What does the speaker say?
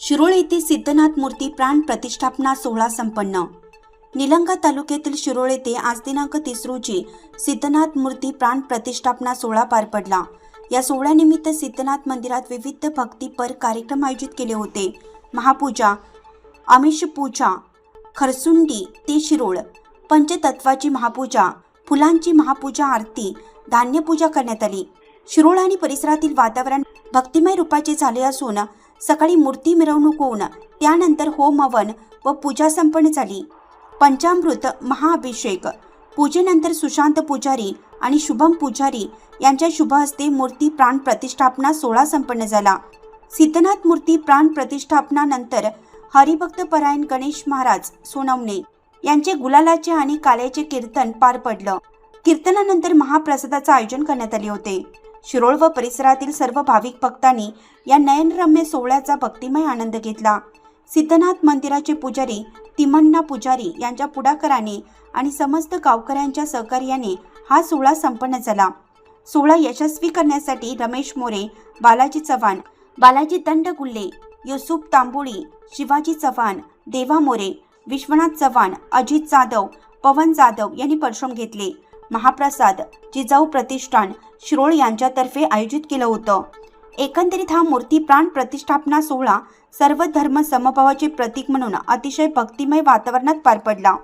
शिरोळ येथे सिद्धनाथ मूर्ती प्राण प्रतिष्ठापना सोहळा संपन्न. निलंगा तालुक्यातील शिरोळ येथे आज दिनांक तीस रोजी सिद्धनाथ मूर्ती प्राण प्रतिष्ठापना सोहळा पार पडला. या सोहळ्यानिमित्त सिद्धनाथ मंदिरात विविध भक्तीपर कार्यक्रम आयोजित केले होते. महापूजा आमिष पूजा खरसुंडी ते शिरोळ पंचतत्वाची महापूजा फुलांची महापूजा आरती धान्यपूजा करण्यात आली. शिरोळ आणि परिसरातील वातावरण भक्तिमय रूपाचे झाले असून सकाळी मूर्ती मिरवणूक होऊन त्यानंतर होम हवन व पूजा संपन्न झाली. पंचामृत महाअभिषेक पूजेनंतर सुशांत पुजारी आणि शुभम पुजारी यांच्या शुभ हस्ते मूर्ती प्राण प्रतिष्ठापना सोहळा संपन्न झाला. सिद्धनाथ मूर्ती प्राण प्रतिष्ठापनानंतर हरिभक्त परायण गणेश महाराज सोनवणे यांचे गुलालाचे आणि काल्याचे कीर्तन पार पडलं. कीर्तनानंतर महाप्रसादाचं आयोजन करण्यात आले होते. शिरोळ व परिसरातील सर्व भाविक भक्तांनी या नयनरम्य सोहळ्याचा भक्तिमय आनंद घेतला. सिद्धनाथ मंदिराचे पुजारी तिमण्णा पुजारी यांच्या पुढाकाराने आणि समस्त गावकऱ्यांच्या सहकार्याने हा सोहळा संपन्न झाला. सोहळा यशस्वी करण्यासाठी रमेश मोरे बालाजी चव्हाण बालाजी दंडगुल्ले युसुफ तांबोळी शिवाजी चव्हाण देवा मोरे विश्वनाथ चव्हाण अजित जाधव पवन जाधव यांनी परिश्रम घेतले. महाप्रसाद जिजाऊ प्रतिष्ठान शिरोळ यांच्यातर्फे आयोजित केलं होतं. एकंदरीत हा मूर्ती प्राण प्रतिष्ठापना सोहळा सर्व धर्म समभावाचे प्रतीक म्हणून अतिशय भक्तिमय वातावरणात पार पडला.